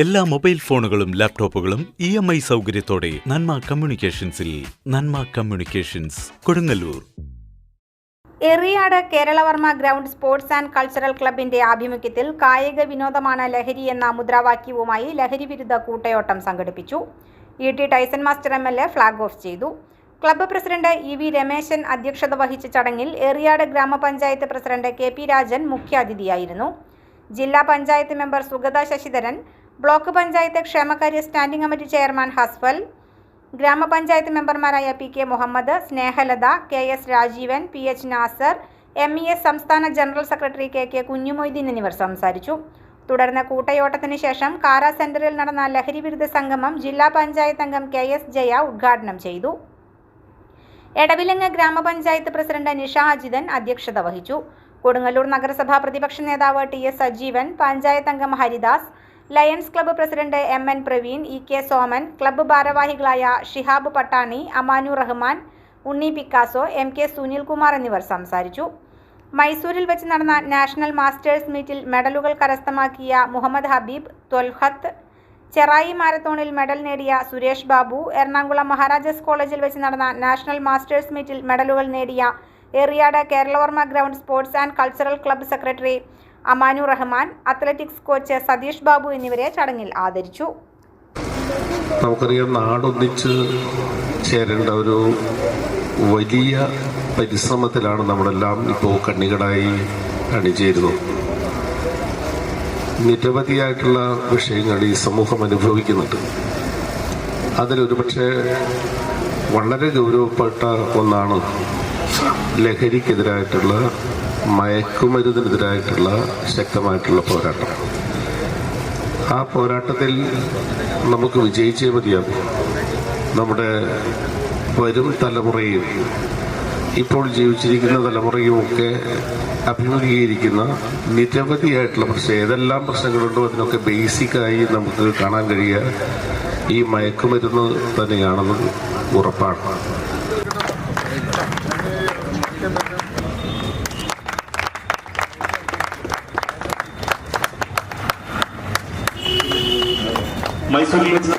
എല്ലാ മൊബൈൽ ഫോണുകളും ലാപ്ടോപ്പുകളും ഇ എം ഐ സൗകര്യത്തോടെ Nanma കമ്മ്യൂണിക്കേഷൻസിൽ Nanma communications Kodungallur. Eriyad Keralavarma ground sports and cultural ക്ലബിന്റെ ആഭിമുഖ്യത്തിൽ കായിക വിനോദമാണ് ലഹരി എന്ന മുദ്രാവാക്യവുമായി ലഹരി വിരുദ്ധ കൂട്ടയോട്ടം സംഘടിപ്പിച്ചു. E T Tyson master M L A flag off ചെയ്തു. Club president E V Rameshan അധ്യക്ഷത വഹിച്ച ചടങ്ങിൽ എറിയാട് ഗ്രാമപഞ്ചായത്ത് പ്രസിഡന്റ് കെ പി രാജൻ മുഖ്യാതിഥിയായിരുന്നു. ജില്ലാ പഞ്ചായത്ത് മെമ്പർ സുഗത ശശിധരൻ ബ്ലോക്ക് പഞ്ചായത്ത് ക്ഷേമകാര്യ സ്റ്റാൻഡിംഗ് കമ്മിറ്റി ചെയർമാൻ ഹസ്ഫൽ ഗ്രാമപഞ്ചായത്ത് മെമ്പർമാരായ P K Muhammad Snehalatha K S Rajeevan P H Nasar M E S സംസ്ഥാന general secretary K K Kunjumoideen എന്നിവർ സംസാരിച്ചു. തുടർന്ന് കൂട്ടയോട്ടത്തിന് ശേഷം കാര സെന്ററിൽ നടന്ന ലഹരി വിരുദ്ധ സംഗമം ജില്ലാ പഞ്ചായത്ത് അംഗം കെ എസ് ജയ ഉദ്ഘാടനം ചെയ്തു. എടവിലങ്ങ് ഗ്രാമപഞ്ചായത്ത് പ്രസിഡന്റ് നിഷ അജിതൻ അധ്യക്ഷത വഹിച്ചു. കൊടുങ്ങല്ലൂർ നഗരസഭാ പ്രതിപക്ഷ നേതാവ് ടി എസ് സജീവൻ പഞ്ചായത്ത് അംഗം Haridas lions club president M N Praveen E K Soman club ഭാരവാഹികളായ Shihab Pattani Amanu Rahman Unni Picasso M K Sunilkumar എന്നിവർ സംസാരിച്ചു. മൈസൂരിൽ വെച്ച് നടന്ന നാഷണൽ മാസ്റ്റേഴ്സ് മീറ്റിൽ മെഡലുകൾ കരസ്ഥമാക്കിയ മുഹമ്മദ് ഹബീബ് ത്വൽഹത്ത് ചെറായി മാരത്തോണിൽ മെഡൽ നേടിയ സുരേഷ് ബാബു എറണാകുളം മഹാരാജാസ് കോളേജിൽ വെച്ച് നടന്ന നാഷണൽ മാസ്റ്റേഴ്സ് മീറ്റിൽ മെഡലുകൾ നേടിയ Eriyad Keralavarma ground sports and cultural club secretary Amanu Rahman athletics coach Satheesh Babu എന്നിവരെ ചടങ്ങിൽ ആദരിച്ചു. നമുക്കറിയാം നാടൊന്നിച്ച് ചേരേണ്ട ഒരു വലിയ പരിശ്രമത്തിലാണ് നമ്മളെല്ലാം ഇപ്പോൾ കണ്ണികടായി അണിചേരുന്നത്. നിരവധിയായിട്ടുള്ള വിഷയങ്ങൾ ഈ സമൂഹം അനുഭവിക്കുന്നുണ്ട്. അതിലൊരു പക്ഷേ വളരെ ഗൗരവപ്പെട്ട ഒന്നാണ് ലഹരിക്കെതിരായിട്ടുള്ള മയക്കുമരുന്നിനെതിരായിട്ടുള്ള ശക്തമായിട്ടുള്ള പോരാട്ടം. ആ പോരാട്ടത്തിൽ നമുക്ക് വിജയിച്ചേ മതിയാകും നമ്മുടെ വരും തലമുറയും ഇപ്പോൾ ജീവിച്ചിരിക്കുന്ന തലമുറയും ഒക്കെ അഭിമുഖീകരിക്കുന്ന നിരവധിയായിട്ടുള്ള പ്രശ്നം ഏതെല്ലാം പ്രശ്നങ്ങളുണ്ടോ അതിനൊക്കെ ബേസിക്കായി നമുക്ക് കാണാൻ കഴിയുക. ഈ മയക്കുമരുന്ന് തന്നെയാണെന്ന് ഉറപ്പാണ്. മൈസൂരിൽ വെച്ച്